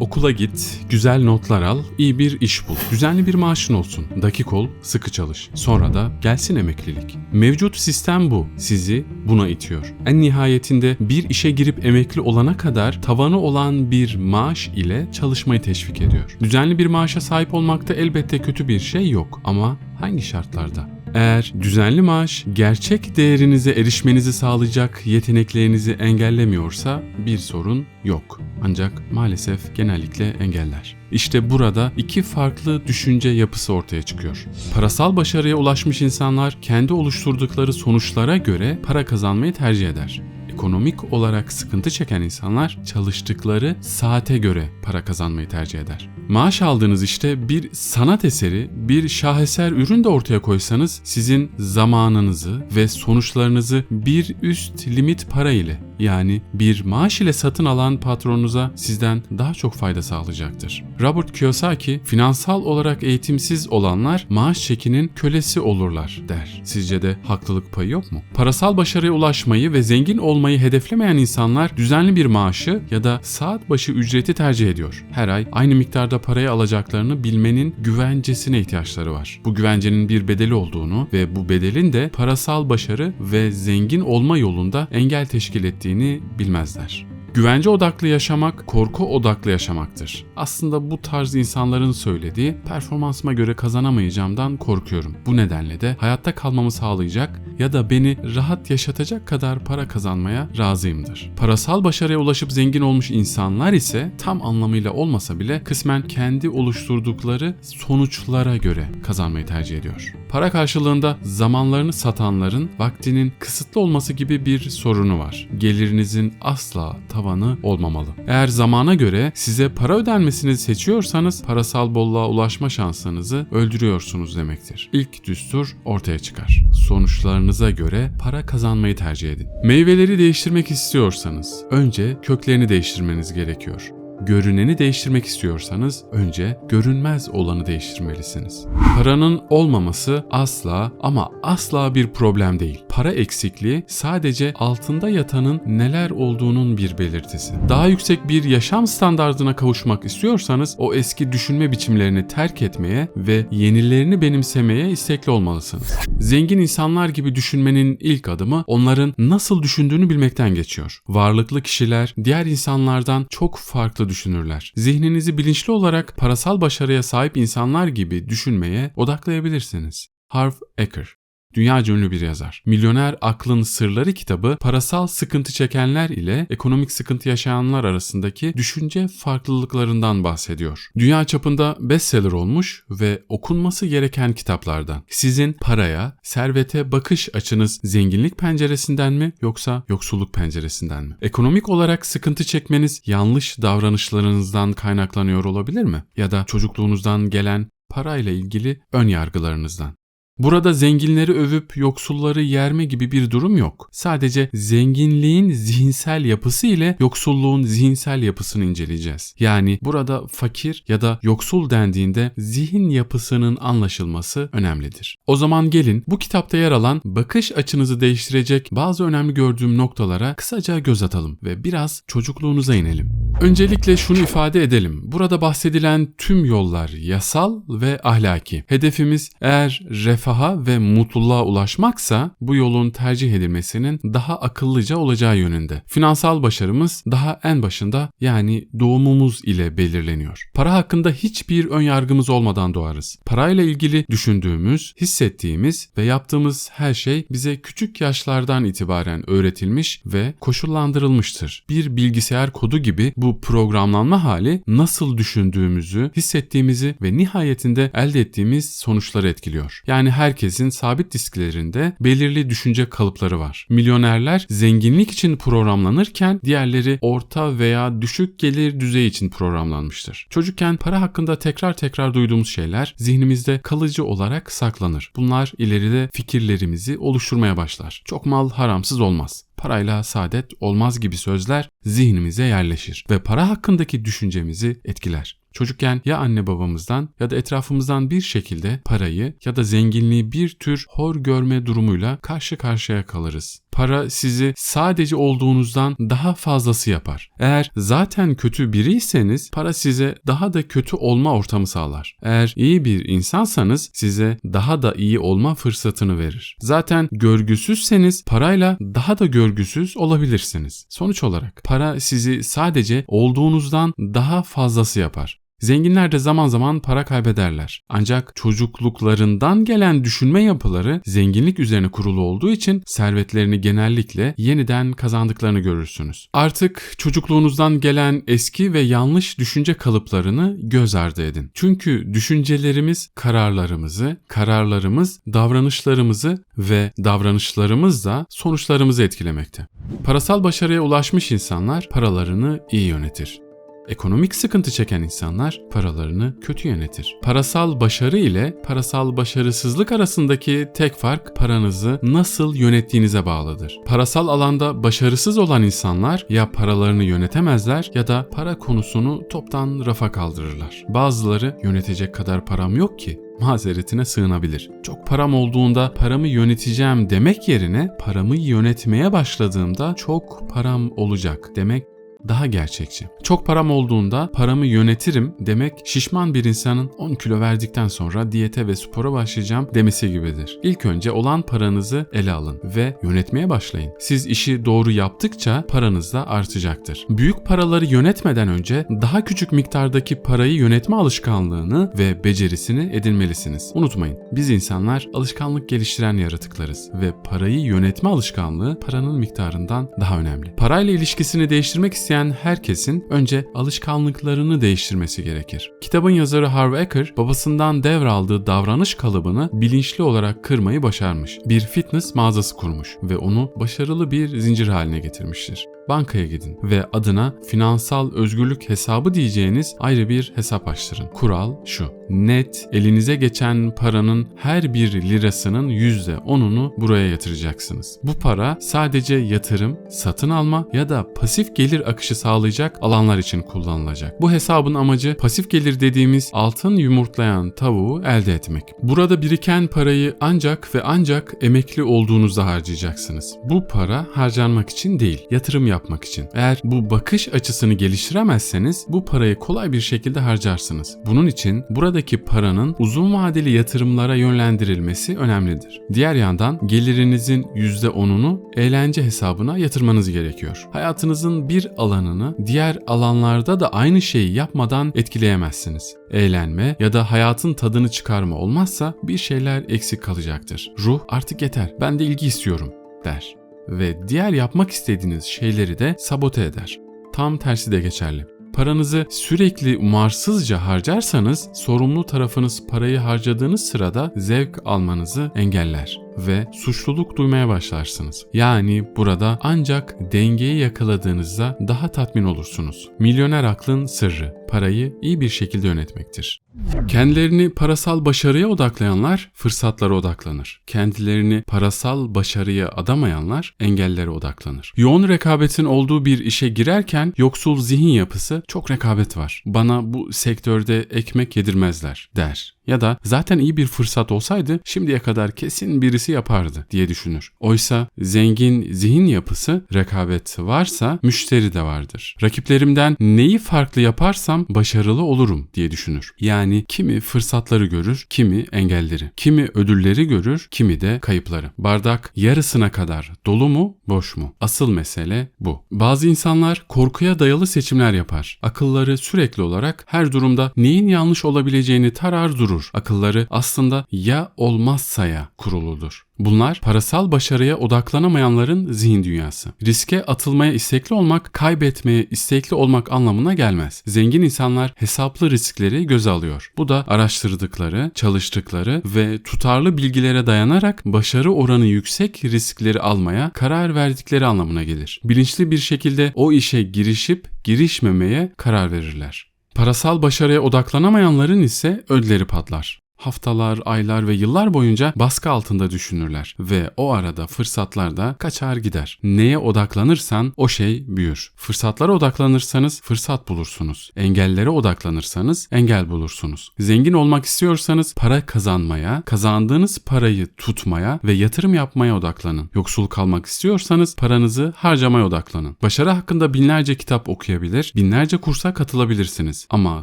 Okula git, güzel notlar al, iyi bir iş bul. Düzenli bir maaşın olsun. Dakik ol, sıkı çalış. Sonra da gelsin emeklilik. Mevcut sistem bu. Sizi buna itiyor. En nihayetinde bir işe girip emekli olana kadar tavanı olan bir maaş ile çalışmayı teşvik ediyor. Düzenli bir maaşa sahip olmakta elbette kötü bir şey yok ama hangi şartlarda? Eğer düzenli maaş gerçek değerinize erişmenizi sağlayacak yeteneklerinizi engellemiyorsa bir sorun yok. Ancak maalesef genellikle engeller. İşte burada iki farklı düşünce yapısı ortaya çıkıyor. Parasal başarıya ulaşmış insanlar kendi oluşturdukları sonuçlara göre para kazanmayı tercih eder ekonomik olarak sıkıntı çeken insanlar çalıştıkları saate göre para kazanmayı tercih eder. Maaş aldığınız işte bir sanat eseri, bir şaheser ürün de ortaya koysanız sizin zamanınızı ve sonuçlarınızı bir üst limit para ile yani bir maaş ile satın alan patronunuza sizden daha çok fayda sağlayacaktır. Robert Kiyosaki, finansal olarak eğitimsiz olanlar maaş çekinin kölesi olurlar der. Sizce de haklılık payı yok mu? Parasal başarıya ulaşmayı ve zengin olmayı hedeflemeyen insanlar düzenli bir maaşı ya da saat başı ücreti tercih ediyor. Her ay aynı miktarda parayı alacaklarını bilmenin güvencesine ihtiyaçları var. Bu güvencenin bir bedeli olduğunu ve bu bedelin de parasal başarı ve zengin olma yolunda engel teşkil ettiğini bilmezler. Güvence odaklı yaşamak, korku odaklı yaşamaktır. Aslında bu tarz insanların söylediği performansıma göre kazanamayacağımdan korkuyorum. Bu nedenle de hayatta kalmamı sağlayacak ya da beni rahat yaşatacak kadar para kazanmaya razıyımdır. Parasal başarıya ulaşıp zengin olmuş insanlar ise tam anlamıyla olmasa bile kısmen kendi oluşturdukları sonuçlara göre kazanmayı tercih ediyor. Para karşılığında zamanlarını satanların vaktinin kısıtlı olması gibi bir sorunu var. Gelirinizin asla tavanı olmamalı. Eğer zamana göre size para ödenmesini seçiyorsanız parasal bolluğa ulaşma şansınızı öldürüyorsunuz demektir. İlk düstur ortaya çıkar. Sonuçlarınıza göre para kazanmayı tercih edin. Meyveleri değiştirmek istiyorsanız önce köklerini değiştirmeniz gerekiyor. Görüneni değiştirmek istiyorsanız önce görünmez olanı değiştirmelisiniz. Paranın olmaması asla ama asla bir problem değil. Para eksikliği sadece altında yatanın neler olduğunun bir belirtisi. Daha yüksek bir yaşam standardına kavuşmak istiyorsanız o eski düşünme biçimlerini terk etmeye ve yenilerini benimsemeye istekli olmalısınız. Zengin insanlar gibi düşünmenin ilk adımı onların nasıl düşündüğünü bilmekten geçiyor. Varlıklı kişiler diğer insanlardan çok farklı düşünürler. Zihninizi bilinçli olarak parasal başarıya sahip insanlar gibi düşünmeye odaklayabilirsiniz. Harv Eker Dünya ünlü bir yazar. Milyoner Aklın Sırları kitabı parasal sıkıntı çekenler ile ekonomik sıkıntı yaşayanlar arasındaki düşünce farklılıklarından bahsediyor. Dünya çapında bestseller olmuş ve okunması gereken kitaplardan. Sizin paraya, servete bakış açınız zenginlik penceresinden mi yoksa yoksulluk penceresinden mi? Ekonomik olarak sıkıntı çekmeniz yanlış davranışlarınızdan kaynaklanıyor olabilir mi? Ya da çocukluğunuzdan gelen parayla ilgili ön yargılarınızdan. Burada zenginleri övüp yoksulları yerme gibi bir durum yok. Sadece zenginliğin zihinsel yapısı ile yoksulluğun zihinsel yapısını inceleyeceğiz. Yani burada fakir ya da yoksul dendiğinde zihin yapısının anlaşılması önemlidir. O zaman gelin bu kitapta yer alan bakış açınızı değiştirecek bazı önemli gördüğüm noktalara kısaca göz atalım ve biraz çocukluğunuza inelim. Öncelikle şunu ifade edelim. Burada bahsedilen tüm yollar yasal ve ahlaki. Hedefimiz eğer refaha ve mutluluğa ulaşmaksa bu yolun tercih edilmesinin daha akıllıca olacağı yönünde. Finansal başarımız daha en başında yani doğumumuz ile belirleniyor. Para hakkında hiçbir ön yargımız olmadan doğarız. Parayla ilgili düşündüğümüz, hissettiğimiz ve yaptığımız her şey bize küçük yaşlardan itibaren öğretilmiş ve koşullandırılmıştır. Bir bilgisayar kodu gibi bu programlanma hali nasıl düşündüğümüzü, hissettiğimizi ve nihayetinde elde ettiğimiz sonuçları etkiliyor. Yani herkesin sabit disklerinde belirli düşünce kalıpları var. Milyonerler zenginlik için programlanırken diğerleri orta veya düşük gelir düzeyi için programlanmıştır. Çocukken para hakkında tekrar tekrar duyduğumuz şeyler zihnimizde kalıcı olarak saklanır. Bunlar ileride fikirlerimizi oluşturmaya başlar. Çok mal haramsız olmaz parayla saadet olmaz gibi sözler zihnimize yerleşir ve para hakkındaki düşüncemizi etkiler. Çocukken ya anne babamızdan ya da etrafımızdan bir şekilde parayı ya da zenginliği bir tür hor görme durumuyla karşı karşıya kalırız. Para sizi sadece olduğunuzdan daha fazlası yapar. Eğer zaten kötü biriyseniz para size daha da kötü olma ortamı sağlar. Eğer iyi bir insansanız size daha da iyi olma fırsatını verir. Zaten görgüsüzseniz parayla daha da görgüsüz olabilirsiniz. Sonuç olarak para sizi sadece olduğunuzdan daha fazlası yapar. Zenginler de zaman zaman para kaybederler. Ancak çocukluklarından gelen düşünme yapıları zenginlik üzerine kurulu olduğu için servetlerini genellikle yeniden kazandıklarını görürsünüz. Artık çocukluğunuzdan gelen eski ve yanlış düşünce kalıplarını göz ardı edin. Çünkü düşüncelerimiz kararlarımızı, kararlarımız davranışlarımızı ve davranışlarımız da sonuçlarımızı etkilemekte. Parasal başarıya ulaşmış insanlar paralarını iyi yönetir. Ekonomik sıkıntı çeken insanlar paralarını kötü yönetir. Parasal başarı ile parasal başarısızlık arasındaki tek fark paranızı nasıl yönettiğinize bağlıdır. Parasal alanda başarısız olan insanlar ya paralarını yönetemezler ya da para konusunu toptan rafa kaldırırlar. Bazıları yönetecek kadar param yok ki mazeretine sığınabilir. Çok param olduğunda paramı yöneteceğim demek yerine paramı yönetmeye başladığımda çok param olacak demek daha gerçekçi. Çok param olduğunda paramı yönetirim demek şişman bir insanın 10 kilo verdikten sonra diyete ve spora başlayacağım demesi gibidir. İlk önce olan paranızı ele alın ve yönetmeye başlayın. Siz işi doğru yaptıkça paranız da artacaktır. Büyük paraları yönetmeden önce daha küçük miktardaki parayı yönetme alışkanlığını ve becerisini edinmelisiniz. Unutmayın biz insanlar alışkanlık geliştiren yaratıklarız ve parayı yönetme alışkanlığı paranın miktarından daha önemli. Parayla ilişkisini değiştirmek isteyen herkesin önce alışkanlıklarını değiştirmesi gerekir. Kitabın yazarı Harv Eker babasından devraldığı davranış kalıbını bilinçli olarak kırmayı başarmış. Bir fitness mağazası kurmuş ve onu başarılı bir zincir haline getirmiştir. Bankaya gidin ve adına finansal özgürlük hesabı diyeceğiniz ayrı bir hesap açtırın. Kural şu. Net elinize geçen paranın her bir lirasının %10'unu buraya yatıracaksınız. Bu para sadece yatırım, satın alma ya da pasif gelir akışı sağlayacak alanlar için kullanılacak. Bu hesabın amacı pasif gelir dediğimiz altın yumurtlayan tavuğu elde etmek. Burada biriken parayı ancak ve ancak emekli olduğunuzda harcayacaksınız. Bu para harcanmak için değil, yatırım yapmak için. Eğer bu bakış açısını geliştiremezseniz bu parayı kolay bir şekilde harcarsınız. Bunun için buradaki paranın uzun vadeli yatırımlara yönlendirilmesi önemlidir. Diğer yandan gelirinizin %10'unu eğlence hesabına yatırmanız gerekiyor. Hayatınızın bir alanını diğer alanlarda da aynı şeyi yapmadan etkileyemezsiniz. Eğlenme ya da hayatın tadını çıkarma olmazsa bir şeyler eksik kalacaktır. Ruh artık yeter ben de ilgi istiyorum der ve diğer yapmak istediğiniz şeyleri de sabote eder. Tam tersi de geçerli. Paranızı sürekli umarsızca harcarsanız sorumlu tarafınız parayı harcadığınız sırada zevk almanızı engeller ve suçluluk duymaya başlarsınız. Yani burada ancak dengeyi yakaladığınızda daha tatmin olursunuz. Milyoner aklın sırrı parayı iyi bir şekilde yönetmektir. Kendilerini parasal başarıya odaklayanlar fırsatlara odaklanır. Kendilerini parasal başarıya adamayanlar engellere odaklanır. Yoğun rekabetin olduğu bir işe girerken yoksul zihin yapısı çok rekabet var. Bana bu sektörde ekmek yedirmezler der ya da zaten iyi bir fırsat olsaydı şimdiye kadar kesin birisi yapardı diye düşünür. Oysa zengin zihin yapısı rekabet varsa müşteri de vardır. Rakiplerimden neyi farklı yaparsam başarılı olurum diye düşünür. Yani kimi fırsatları görür, kimi engelleri. Kimi ödülleri görür, kimi de kayıpları. Bardak yarısına kadar dolu mu, boş mu? Asıl mesele bu. Bazı insanlar korkuya dayalı seçimler yapar. Akılları sürekli olarak her durumda neyin yanlış olabileceğini tarar durur kurulur. Akılları aslında ya olmazsaya kuruludur. Bunlar parasal başarıya odaklanamayanların zihin dünyası. Riske atılmaya istekli olmak, kaybetmeye istekli olmak anlamına gelmez. Zengin insanlar hesaplı riskleri göze alıyor. Bu da araştırdıkları, çalıştıkları ve tutarlı bilgilere dayanarak başarı oranı yüksek riskleri almaya karar verdikleri anlamına gelir. Bilinçli bir şekilde o işe girişip girişmemeye karar verirler. Parasal başarıya odaklanamayanların ise ödleri patlar. Haftalar, aylar ve yıllar boyunca baskı altında düşünürler ve o arada fırsatlar da kaçar gider. Neye odaklanırsan o şey büyür. Fırsatlara odaklanırsanız fırsat bulursunuz. Engellere odaklanırsanız engel bulursunuz. Zengin olmak istiyorsanız para kazanmaya, kazandığınız parayı tutmaya ve yatırım yapmaya odaklanın. Yoksul kalmak istiyorsanız paranızı harcamaya odaklanın. Başarı hakkında binlerce kitap okuyabilir, binlerce kursa katılabilirsiniz ama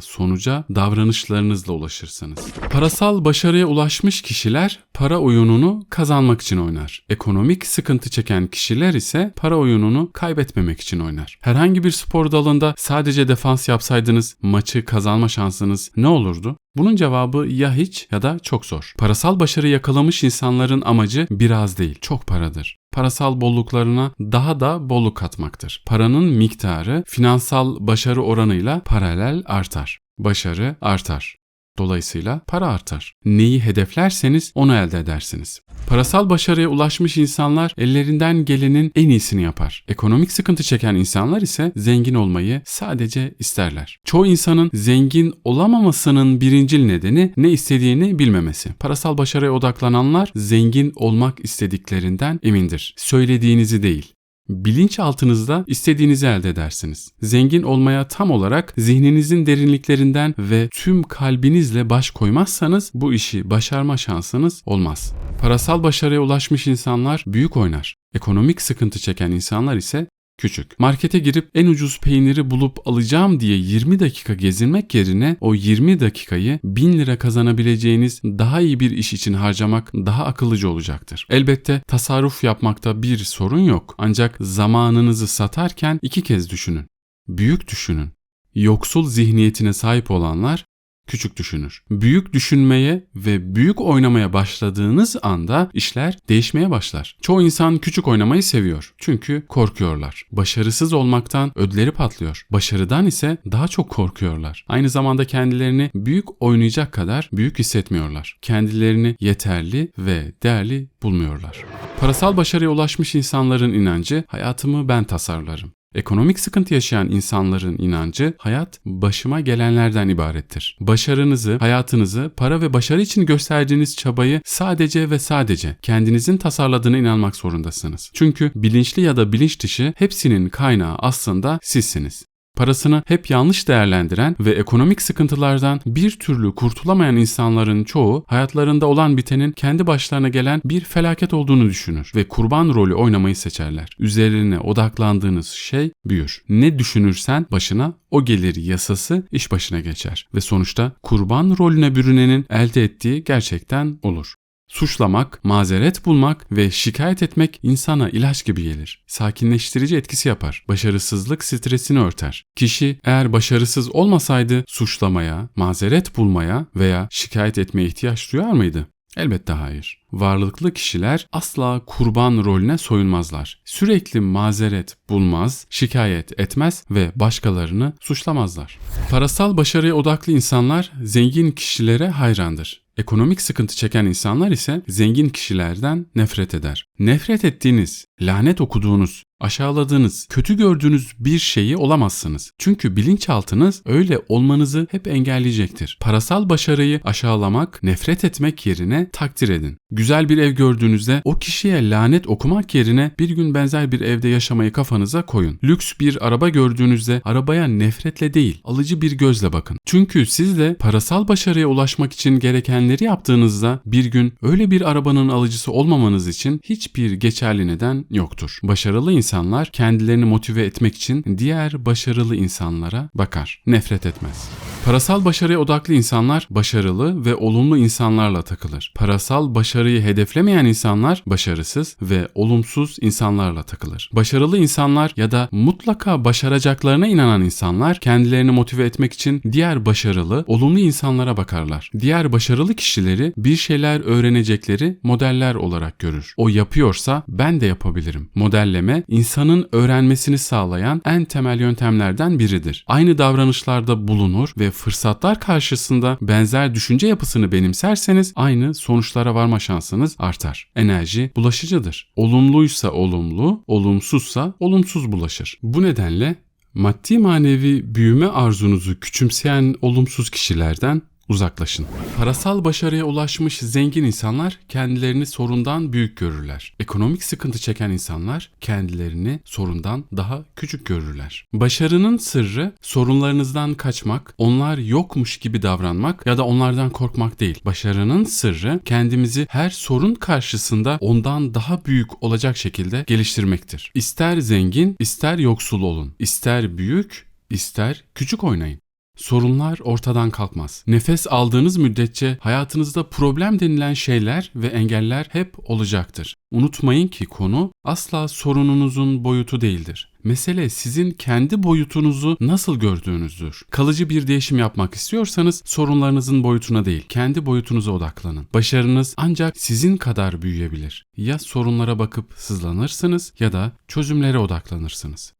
sonuca davranışlarınızla ulaşırsınız. Parasal başarıya ulaşmış kişiler para oyununu kazanmak için oynar. Ekonomik sıkıntı çeken kişiler ise para oyununu kaybetmemek için oynar. Herhangi bir spor dalında sadece defans yapsaydınız maçı kazanma şansınız ne olurdu? Bunun cevabı ya hiç ya da çok zor. Parasal başarı yakalamış insanların amacı biraz değil, çok paradır. Parasal bolluklarına daha da bolluk katmaktır. Paranın miktarı finansal başarı oranıyla paralel artar. Başarı artar. Dolayısıyla para artar. Neyi hedeflerseniz onu elde edersiniz. Parasal başarıya ulaşmış insanlar ellerinden gelenin en iyisini yapar. Ekonomik sıkıntı çeken insanlar ise zengin olmayı sadece isterler. Çoğu insanın zengin olamamasının birincil nedeni ne istediğini bilmemesi. Parasal başarıya odaklananlar zengin olmak istediklerinden emindir. Söylediğinizi değil bilinçaltınızda istediğinizi elde edersiniz. Zengin olmaya tam olarak zihninizin derinliklerinden ve tüm kalbinizle baş koymazsanız bu işi başarma şansınız olmaz. Parasal başarıya ulaşmış insanlar büyük oynar. Ekonomik sıkıntı çeken insanlar ise küçük. Markete girip en ucuz peyniri bulup alacağım diye 20 dakika gezinmek yerine o 20 dakikayı 1000 lira kazanabileceğiniz daha iyi bir iş için harcamak daha akıllıca olacaktır. Elbette tasarruf yapmakta bir sorun yok. Ancak zamanınızı satarken iki kez düşünün. Büyük düşünün. Yoksul zihniyetine sahip olanlar küçük düşünür. Büyük düşünmeye ve büyük oynamaya başladığınız anda işler değişmeye başlar. Çoğu insan küçük oynamayı seviyor. Çünkü korkuyorlar. Başarısız olmaktan ödleri patlıyor. Başarıdan ise daha çok korkuyorlar. Aynı zamanda kendilerini büyük oynayacak kadar büyük hissetmiyorlar. Kendilerini yeterli ve değerli bulmuyorlar. Parasal başarıya ulaşmış insanların inancı hayatımı ben tasarlarım. Ekonomik sıkıntı yaşayan insanların inancı hayat başıma gelenlerden ibarettir. Başarınızı, hayatınızı, para ve başarı için gösterdiğiniz çabayı sadece ve sadece kendinizin tasarladığına inanmak zorundasınız. Çünkü bilinçli ya da bilinç dışı hepsinin kaynağı aslında sizsiniz. Parasını hep yanlış değerlendiren ve ekonomik sıkıntılardan bir türlü kurtulamayan insanların çoğu hayatlarında olan bitenin kendi başlarına gelen bir felaket olduğunu düşünür ve kurban rolü oynamayı seçerler. Üzerine odaklandığınız şey büyür. Ne düşünürsen başına o gelir yasası iş başına geçer ve sonuçta kurban rolüne bürünenin elde ettiği gerçekten olur. Suçlamak, mazeret bulmak ve şikayet etmek insana ilaç gibi gelir. Sakinleştirici etkisi yapar. Başarısızlık stresini örter. Kişi eğer başarısız olmasaydı suçlamaya, mazeret bulmaya veya şikayet etmeye ihtiyaç duyar mıydı? Elbette hayır. Varlıklı kişiler asla kurban rolüne soyunmazlar. Sürekli mazeret bulmaz, şikayet etmez ve başkalarını suçlamazlar. Parasal başarıya odaklı insanlar zengin kişilere hayrandır. Ekonomik sıkıntı çeken insanlar ise zengin kişilerden nefret eder. Nefret ettiğiniz, lanet okuduğunuz, aşağıladığınız, kötü gördüğünüz bir şeyi olamazsınız. Çünkü bilinçaltınız öyle olmanızı hep engelleyecektir. Parasal başarıyı aşağılamak, nefret etmek yerine takdir edin. Güzel bir ev gördüğünüzde o kişiye lanet okumak yerine bir gün benzer bir evde yaşamayı kafanıza koyun. Lüks bir araba gördüğünüzde arabaya nefretle değil, alıcı bir gözle bakın. Çünkü siz de parasal başarıya ulaşmak için gerekenleri yaptığınızda bir gün öyle bir arabanın alıcısı olmamanız için hiçbir geçerli neden yoktur. Başarılı insanlar kendilerini motive etmek için diğer başarılı insanlara bakar, nefret etmez. Parasal başarıya odaklı insanlar başarılı ve olumlu insanlarla takılır. Parasal başarıyı hedeflemeyen insanlar başarısız ve olumsuz insanlarla takılır. Başarılı insanlar ya da mutlaka başaracaklarına inanan insanlar kendilerini motive etmek için diğer başarılı, olumlu insanlara bakarlar. Diğer başarılı kişileri bir şeyler öğrenecekleri modeller olarak görür. O yapıyorsa ben de yapabilirim. Modelleme insanın öğrenmesini sağlayan en temel yöntemlerden biridir. Aynı davranışlarda bulunur ve fırsatlar karşısında benzer düşünce yapısını benimserseniz aynı sonuçlara varma şansınız artar. Enerji bulaşıcıdır. Olumluysa olumlu, olumsuzsa olumsuz bulaşır. Bu nedenle maddi manevi büyüme arzunuzu küçümseyen olumsuz kişilerden uzaklaşın. Parasal başarıya ulaşmış zengin insanlar kendilerini sorundan büyük görürler. Ekonomik sıkıntı çeken insanlar kendilerini sorundan daha küçük görürler. Başarının sırrı sorunlarınızdan kaçmak, onlar yokmuş gibi davranmak ya da onlardan korkmak değil. Başarının sırrı kendimizi her sorun karşısında ondan daha büyük olacak şekilde geliştirmektir. İster zengin, ister yoksul olun. İster büyük, ister küçük oynayın. Sorunlar ortadan kalkmaz. Nefes aldığınız müddetçe hayatınızda problem denilen şeyler ve engeller hep olacaktır. Unutmayın ki konu asla sorununuzun boyutu değildir. Mesele sizin kendi boyutunuzu nasıl gördüğünüzdür. Kalıcı bir değişim yapmak istiyorsanız sorunlarınızın boyutuna değil, kendi boyutunuza odaklanın. Başarınız ancak sizin kadar büyüyebilir. Ya sorunlara bakıp sızlanırsınız ya da çözümlere odaklanırsınız.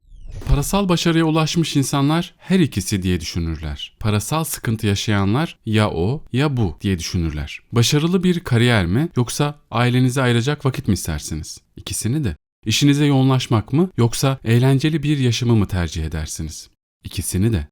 Parasal başarıya ulaşmış insanlar her ikisi diye düşünürler. Parasal sıkıntı yaşayanlar ya o ya bu diye düşünürler. Başarılı bir kariyer mi yoksa ailenize ayıracak vakit mi istersiniz? İkisini de. İşinize yoğunlaşmak mı yoksa eğlenceli bir yaşamı mı tercih edersiniz? İkisini de.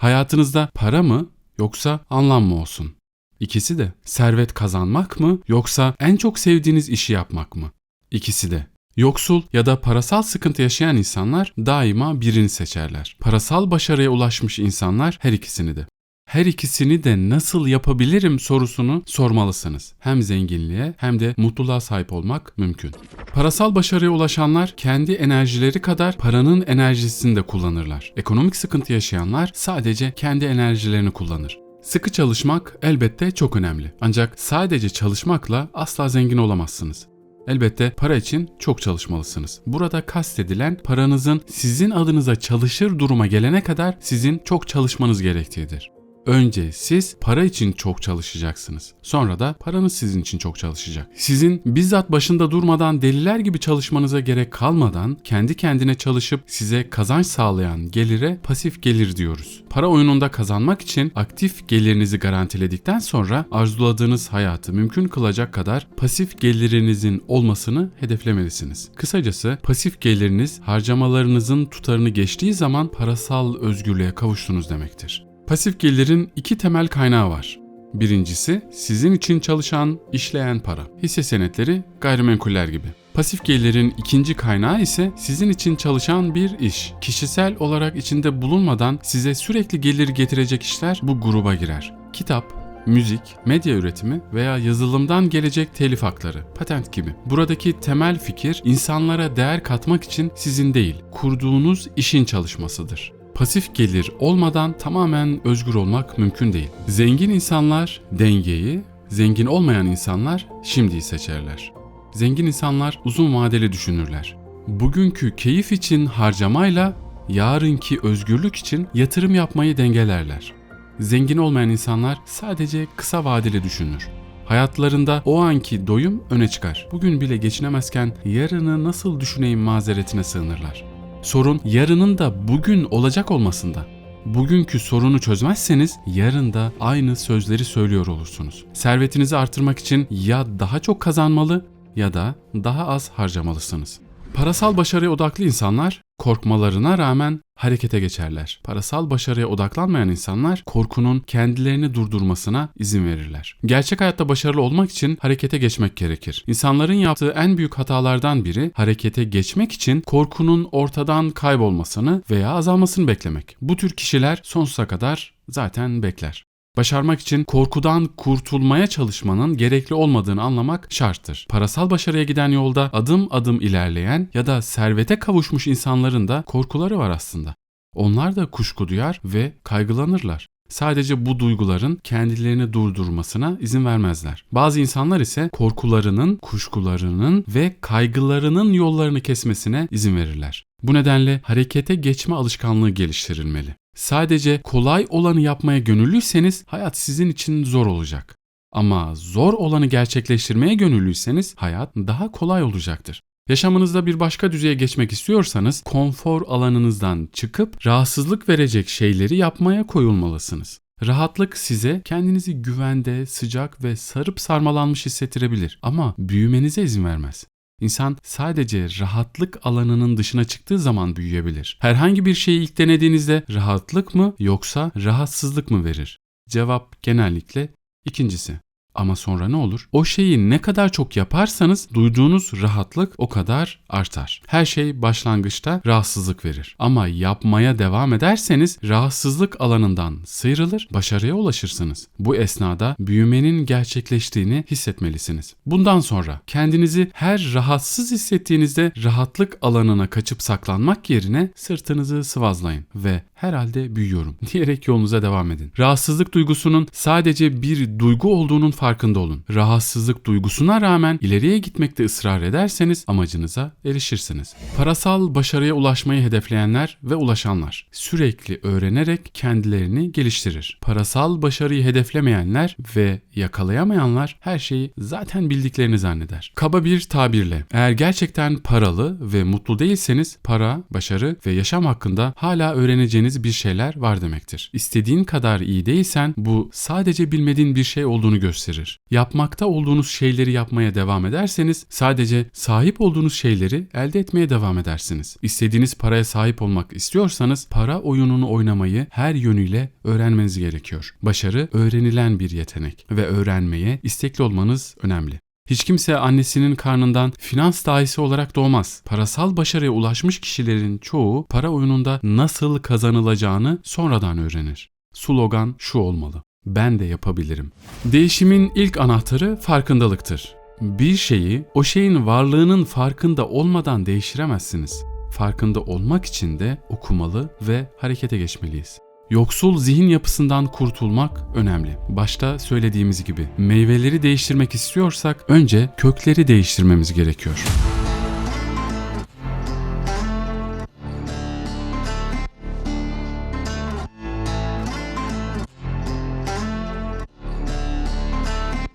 Hayatınızda para mı yoksa anlam mı olsun? İkisi de. Servet kazanmak mı yoksa en çok sevdiğiniz işi yapmak mı? İkisi de. Yoksul ya da parasal sıkıntı yaşayan insanlar daima birini seçerler. Parasal başarıya ulaşmış insanlar her ikisini de. Her ikisini de nasıl yapabilirim sorusunu sormalısınız. Hem zenginliğe hem de mutluluğa sahip olmak mümkün. Parasal başarıya ulaşanlar kendi enerjileri kadar paranın enerjisini de kullanırlar. Ekonomik sıkıntı yaşayanlar sadece kendi enerjilerini kullanır. Sıkı çalışmak elbette çok önemli. Ancak sadece çalışmakla asla zengin olamazsınız. Elbette para için çok çalışmalısınız. Burada kastedilen paranızın sizin adınıza çalışır duruma gelene kadar sizin çok çalışmanız gerektiğidir. Önce siz para için çok çalışacaksınız. Sonra da paranız sizin için çok çalışacak. Sizin bizzat başında durmadan deliler gibi çalışmanıza gerek kalmadan kendi kendine çalışıp size kazanç sağlayan gelire pasif gelir diyoruz. Para oyununda kazanmak için aktif gelirinizi garantiledikten sonra arzuladığınız hayatı mümkün kılacak kadar pasif gelirinizin olmasını hedeflemelisiniz. Kısacası pasif geliriniz harcamalarınızın tutarını geçtiği zaman parasal özgürlüğe kavuştunuz demektir. Pasif gelirin iki temel kaynağı var. Birincisi sizin için çalışan, işleyen para. Hisse senetleri, gayrimenkuller gibi. Pasif gelirin ikinci kaynağı ise sizin için çalışan bir iş. Kişisel olarak içinde bulunmadan size sürekli gelir getirecek işler bu gruba girer. Kitap, müzik, medya üretimi veya yazılımdan gelecek telif hakları, patent gibi. Buradaki temel fikir insanlara değer katmak için sizin değil, kurduğunuz işin çalışmasıdır pasif gelir olmadan tamamen özgür olmak mümkün değil. Zengin insanlar dengeyi, zengin olmayan insanlar şimdiyi seçerler. Zengin insanlar uzun vadeli düşünürler. Bugünkü keyif için harcamayla yarınki özgürlük için yatırım yapmayı dengelerler. Zengin olmayan insanlar sadece kısa vadeli düşünür. Hayatlarında o anki doyum öne çıkar. Bugün bile geçinemezken yarını nasıl düşüneyim mazeretine sığınırlar. Sorun yarının da bugün olacak olmasında. Bugünkü sorunu çözmezseniz yarın da aynı sözleri söylüyor olursunuz. Servetinizi artırmak için ya daha çok kazanmalı ya da daha az harcamalısınız. Parasal başarıya odaklı insanlar korkmalarına rağmen harekete geçerler. Parasal başarıya odaklanmayan insanlar korkunun kendilerini durdurmasına izin verirler. Gerçek hayatta başarılı olmak için harekete geçmek gerekir. İnsanların yaptığı en büyük hatalardan biri harekete geçmek için korkunun ortadan kaybolmasını veya azalmasını beklemek. Bu tür kişiler sonsuza kadar zaten bekler. Başarmak için korkudan kurtulmaya çalışmanın gerekli olmadığını anlamak şarttır. Parasal başarıya giden yolda adım adım ilerleyen ya da servete kavuşmuş insanların da korkuları var aslında. Onlar da kuşku duyar ve kaygılanırlar. Sadece bu duyguların kendilerini durdurmasına izin vermezler. Bazı insanlar ise korkularının, kuşkularının ve kaygılarının yollarını kesmesine izin verirler. Bu nedenle harekete geçme alışkanlığı geliştirilmeli. Sadece kolay olanı yapmaya gönüllüyseniz hayat sizin için zor olacak. Ama zor olanı gerçekleştirmeye gönüllüyseniz hayat daha kolay olacaktır. Yaşamınızda bir başka düzeye geçmek istiyorsanız konfor alanınızdan çıkıp rahatsızlık verecek şeyleri yapmaya koyulmalısınız. Rahatlık size kendinizi güvende, sıcak ve sarıp sarmalanmış hissettirebilir ama büyümenize izin vermez. İnsan sadece rahatlık alanının dışına çıktığı zaman büyüyebilir. Herhangi bir şeyi ilk denediğinizde rahatlık mı yoksa rahatsızlık mı verir? Cevap genellikle ikincisi. Ama sonra ne olur? O şeyi ne kadar çok yaparsanız duyduğunuz rahatlık o kadar artar. Her şey başlangıçta rahatsızlık verir. Ama yapmaya devam ederseniz rahatsızlık alanından sıyrılır, başarıya ulaşırsınız. Bu esnada büyümenin gerçekleştiğini hissetmelisiniz. Bundan sonra kendinizi her rahatsız hissettiğinizde rahatlık alanına kaçıp saklanmak yerine sırtınızı sıvazlayın ve herhalde büyüyorum diyerek yolunuza devam edin. Rahatsızlık duygusunun sadece bir duygu olduğunun farkında olun. Rahatsızlık duygusuna rağmen ileriye gitmekte ısrar ederseniz amacınıza erişirsiniz. Parasal başarıya ulaşmayı hedefleyenler ve ulaşanlar sürekli öğrenerek kendilerini geliştirir. Parasal başarıyı hedeflemeyenler ve yakalayamayanlar her şeyi zaten bildiklerini zanneder. Kaba bir tabirle eğer gerçekten paralı ve mutlu değilseniz para, başarı ve yaşam hakkında hala öğreneceğiniz bir şeyler var demektir. İstediğin kadar iyi değilsen bu sadece bilmediğin bir şey olduğunu gösterir. Yapmakta olduğunuz şeyleri yapmaya devam ederseniz sadece sahip olduğunuz şeyleri elde etmeye devam edersiniz. İstediğiniz paraya sahip olmak istiyorsanız para oyununu oynamayı her yönüyle öğrenmeniz gerekiyor. Başarı öğrenilen bir yetenek ve öğrenmeye istekli olmanız önemli. Hiç kimse annesinin karnından finans dahisi olarak doğmaz. Parasal başarıya ulaşmış kişilerin çoğu para oyununda nasıl kazanılacağını sonradan öğrenir. Slogan şu olmalı. Ben de yapabilirim. Değişimin ilk anahtarı farkındalıktır. Bir şeyi o şeyin varlığının farkında olmadan değiştiremezsiniz. Farkında olmak için de okumalı ve harekete geçmeliyiz. Yoksul zihin yapısından kurtulmak önemli. Başta söylediğimiz gibi meyveleri değiştirmek istiyorsak önce kökleri değiştirmemiz gerekiyor.